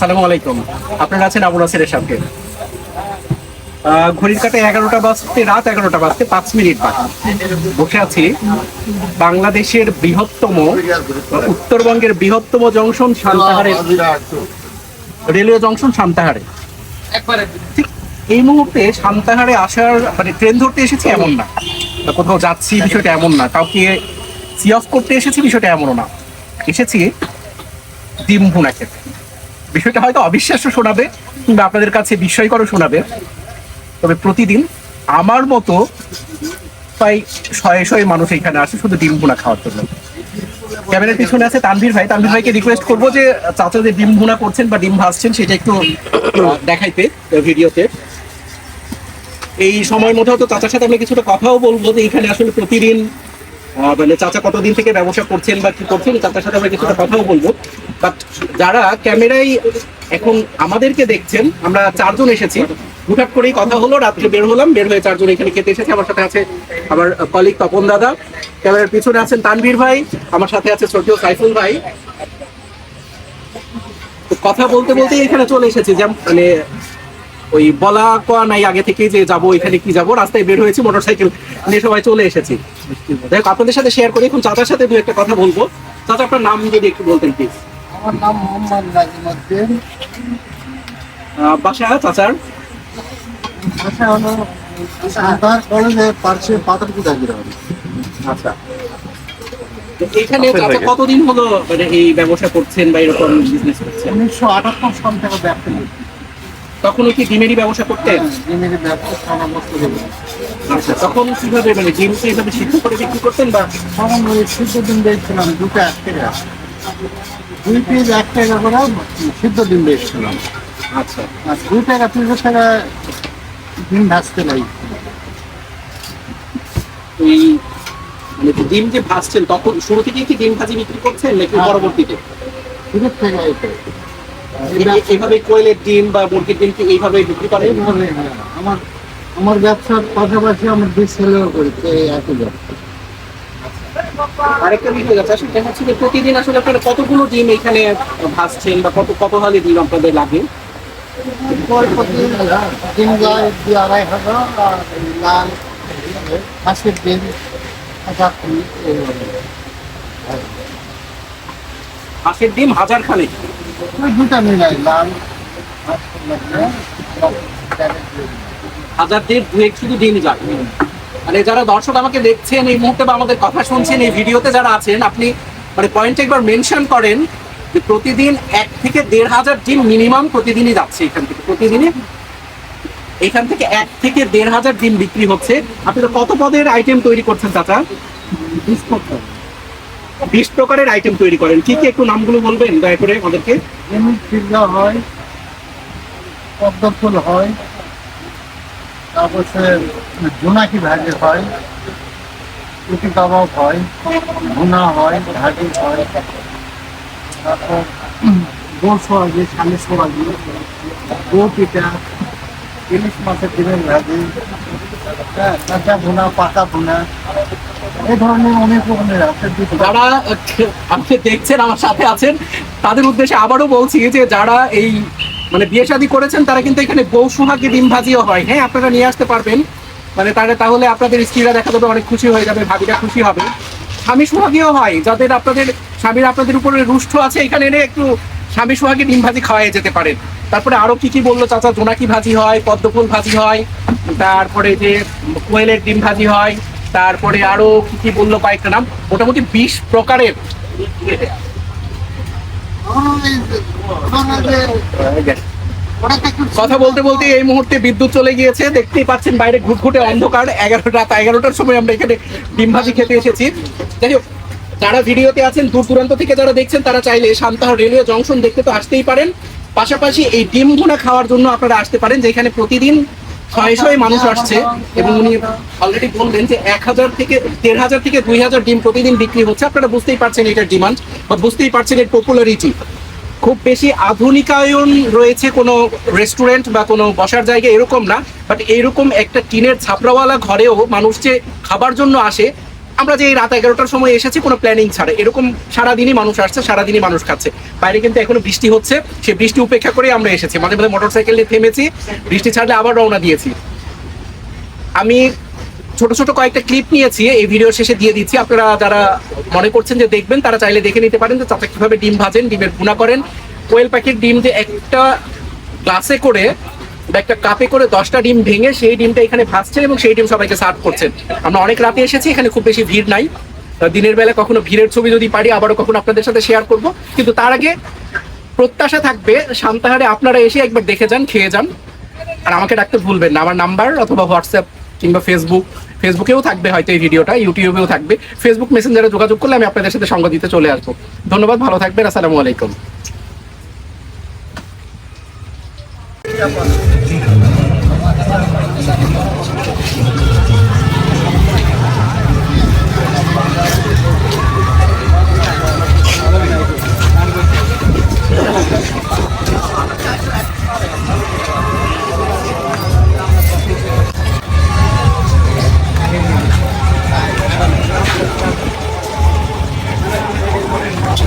সালামু আলাইকুম। আপনারা আছেন আবু নাসিরের সাথে ঘড়ির কাটে এগারোটা বাজতে রাত এগারোটা বাজতে পাঁচ মিনিট বাকি। বসে আছি বাংলাদেশের বৃহত্তম উত্তরবঙ্গের বৃহত্তম জংশন সান্তাহারের রেলওয়ে জংশন সান্তাহারে। ঠিক এই মুহূর্তে সান্তাহারে আসার মানে ট্রেন ধরতে এসেছি এমন না। কোথাও যাচ্ছি বিষয়টা এমন না। কাউকে সি অফ করতে এসেছি বিষয়টা এমনও না। এসেছি ডিম ভুনা খেতে বিষয়টা হয়তো অবিশ্বাস্য শোনাবে কিংবা আপনাদের কাছে বিস্ময়করও শোনাবে। তবে প্রতিদিন আমার মতো প্রায় শয়ে শয়ে মানুষ এখানে আসে শুধু ডিম ভুনা খাওয়ার জন্য। ক্যামেরার পিছনে আছে তানভীর ভাই। তানভীর ভাইকে রিকোয়েস্ট করব যে চাচা যে ডিম ভুনা করছেন বা ডিম ভাজছেন সেটা একটু দেখাইতে ভিডিওতে। এই সময়ের মধ্যে হয়তো চাচার সাথে আমরা কিছুটা কথাও বলব যে এখানে আসলে প্রতিদিন মানে চাচা কতদিন থেকে ব্যবসা করছেন বা কি করছেন চাচার সাথে আমরা কিছুটা কথাও বলব। বাট যারা ক্যামেরায় এখন আমাদেরকে দেখছেন, আমরা চারজন এসেছি। হুটহাট করেই কথা হলো, রাত্রে বের হলাম, বের হয়ে চারজন এখানে খেতে এসেছে। আমার সাথে আছে আমার কলিগ তপন দাদা, ক্যামেরার পিছনে আছেন তানভীর ভাই, আমার সাথে আছে শ্রদ্ধেয় সাইফুল ভাই। কথা বলতে বলতে এখানে চলে এসেছি, যেমন মানে ওই বলা কোয়া নাই আগে থেকেই যে যাব এখানে কি যাব রাস্তায় বের হয়েছি মোটরসাইকেল নিয়ে সবাই চলে এসেছি। হোক, আপনাদের সাথে শেয়ার করি এখন চাচার সাথে দু একটা কথা বলব। চাচা আপনার নাম যদি একটু বলতেন প্লিজ আমার নাম মোহাম্মদ নাজিমুদ্দিন বাসা চাচার? ভাষা হলো সান্তাহার কলেজের পার্শ্বে পাথরকুটা গ্রাম আচ্ছা। তো এখানে চাচা কতদিন হলো মানে এই ব্যবসা করছেন বা এরকম বিজনেস করছেন? উনিশশো আটাত্তর সাল থেকে ব্যবসা। তখনও কি ডিমেরই ব্যবসা করতেন? জিমের ব্যবসা সারা বছর আচ্ছা তখন কীভাবে মানে ডিমকে এইভাবে সিদ্ধ করে বিক্রি করতেন বা? তখন ওই সিদ্ধ ডিম বেচছিলাম দুটো এক টাকা দুই পিস এক টাকা করে সিদ্ধ ডিম বেচছিলাম। আচ্ছা। আর দুই টাকা তিরিশ টাকা ডিম ভাজতে লাগি। এই মানে ডিম যে ভাজছেন তখন শুরু থেকেই কি ডিম ভাজি বিক্রি করছেন নাকি হ্যাঁ। পরবর্তীতে? এ- এ- এইভাবে কোয়েলের ডিম বা মুরগির ডিম কি এইভাবে বিক্রি করেন? আমার আমার ব্যবসার পাশাপাশি আমার দুই ছেলেও করেছে এই একই ব্যবসা। আরেকটা বিষয় আছে আসলে দেখা যে প্রতিদিন আসলে আপনারা কতগুলো ডিম এখানে ভাজছেন বা কত কত হালি ডিম আপনাদের লাগে? ডিম যায় দুই আড়াই হাজার আর লাল হাঁসের ডিম হাজার হাঁসের ডিম হাজার খানেক? হাজার দেড়, দুয়েক শুধু ডিম যায় মানে যারা দর্শক আমাকে দেখছেন, এই মুহূর্তে বা আমাদের কথা শুনছেন, এই ভিডিওতে যারা আছেন, আপনি মানে পয়েন্ট একবার মেনশন করেন যে প্রতিদিন এক থেকে দেড় হাজার ডিম মিনিমাম প্রতিদিনই যাচ্ছে এখান থেকে, প্রতিদিনই। এখান থেকে এক থেকে দেড় হাজার ডিম বিক্রি হচ্ছে। আপনি তো কত পদের আইটেম তৈরি করছেন, চাচা? বিশ প্রকারের আইটেম তৈরি করেন। কি কি একটু নামগুলো বলবেন দয়া করে আমাদেরকে? হয় পদ্ম ফুল হয়, তারপরে জোনাকি হয় কাবাব হয়, ভুনা হয় হয়, তারপর গোল সোয়াজি সোয়াজি গো পিঠা, ইলিশ মাছের ডিমের ভাজি যারা, আপনি দেখছেন, আমার সাথে আছেন, তাদের উদ্দেশ্যে আবারও বলছি যে যারা এই মানে বিয়ে শাদী করেছেন, তারা কিন্তু এখানে বউ সুহাগে ডিম ভাজিও হয়। হ্যাঁ আপনারা নিয়ে আসতে পারবেন। মানে তাহলে তাহলে আপনাদের স্ত্রীরা দেখা যাবে অনেক খুশি হয়ে যাবে ভাবিরা খুশি হবে। স্বামী সুহাগীও হয়, যাদের আপনাদের, স্বামীর আপনাদের উপরে রুষ্ট আছে, এখানে এনে একটু স্বামী সুহাগে ডিম ভাজি খাওয়াই যেতে পারেন। তারপরে আরও কি কি বলল চাচা? জোনাকি ভাজি হয়, পদ্মফুল ভাজি হয়, তারপরে যে কোয়েলের ডিম ভাজি হয়, তারপরে আরও কি কি বলল কয়েকটা নাম? মোটামুটি বিশ প্রকারের। কথা বলতে বলতে এই মুহূর্তে বিদ্যুৎ চলে গিয়েছে। দেখতেই পাচ্ছেন বাইরে ঘুটঘুটে অন্ধকার। এগারো রাত, এগারোটার সময় আমরা এখানে ডিম ভাজি খেতে এসেছি। যাই হোক, যারা ভিডিওতে আছেন, দূর দূরান্ত থেকে যারা দেখছেন, তারা চাইলে সান্তাহার রেলওয়ে জংশন দেখতে তো আসতেই পারেন। পাশাপাশি এই ডিম ভুনা খাওয়ার জন্য আপনারা আসতে পারেন, যেখানে প্রতিদিন ছয় ছয় মানুষ আসছে এবং উনি অলরেডি বললেন যে এক হাজার থেকে দেড় হাজার থেকে দুই হাজার ডিম প্রতিদিন বিক্রি হচ্ছে। আপনারা বুঝতেই পারছেন এটার ডিমান্ড বা বুঝতেই পারছেন এর পপুলারিটি খুব বেশি আধুনিকায়ন রয়েছে কোনো রেস্টুরেন্ট বা কোনো বসার জায়গা এরকম না বাট এইরকম একটা টিনের ছাপড়াওয়ালা ঘরেও মানুষ যে খাবার জন্য আসে আমরা যে এই রাত এগারোটার সময় এসেছি, কোনো প্ল্যানিং ছাড়া। এরকম সারাদিনই মানুষ আসছে, সারাদিনই মানুষ খাচ্ছে। বাইরে কিন্তু এখনও বৃষ্টি হচ্ছে, সে বৃষ্টি উপেক্ষা করে আমরা এসেছি। মাঝে মাঝে মোটর সাইকেল নিয়ে থেমেছি, বৃষ্টি ছাড়লে আবার রওনা দিয়েছি। আমি ছোট ছোট কয়েকটা ক্লিপ নিয়েছি, এই ভিডিও শেষে দিয়ে দিচ্ছি। আপনারা যারা মনে করছেন যে দেখবেন, তারা চাইলে দেখে নিতে পারেন যে চাচা কীভাবে ডিম ভাজেন, ডিমের গুণা করেন। কোয়েল পাখির ডিম যে একটা গ্লাসে করে একটা কাপে করে দশটা ডিম ভেঙে সেই ডিমটা এখানে ভাজছেন এবং সেই ডিম সবাইকে সার্ভ করছেন। আমরা অনেক রাতে এসেছি, এখানে খুব বেশি ভিড় নাই। দিনের বেলা কখনো ভিড়ের ছবি যদি পারি, আবারও কখনো আপনাদের সাথে শেয়ার করব। কিন্তু তার আগে প্রত্যাশা থাকবে শান্তাহারে আপনারা এসে একবার দেখে যান, খেয়ে যান। আর আমাকে ডাকতে ভুলবেন না, আমার নাম্বার অথবা হোয়াটসঅ্যাপ কিংবা ফেসবুক ফেসবুকেও থাকবে হয়তো এই ভিডিওটা ইউটিউবেও থাকবে। ফেসবুক মেসেঞ্জারে যোগাযোগ করলে আমি আপনাদের সাথে সঙ্গ দিতে চলে আসব। ধন্যবাদ, ভালো থাকবেন, আসসালামু আলাইকুম।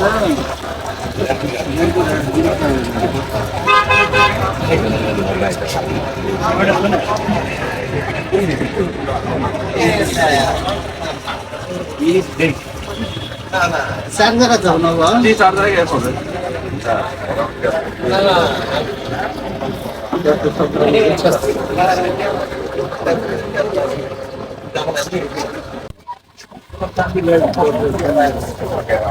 ওষুধ হতে পারে চার জায়গা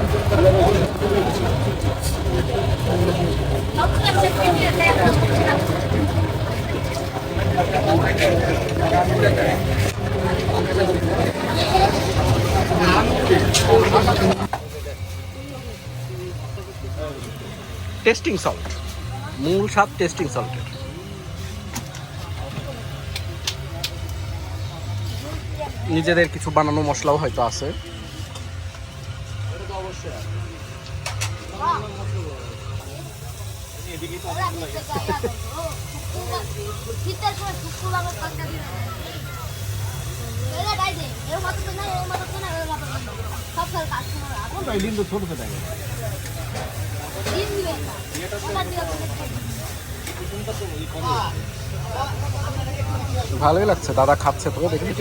টেস্টিং সল্ট মূল স্বাদ টেস্টিং সল্টের নিজেদের কিছু বানানো মশলাও হয়তো আছে। শীতের সময় শুক্র আমার তরকারি এরা গাইছে তো ছোট থাকে ভালোই লাগছে, দাদা খাচ্ছে তো দেখি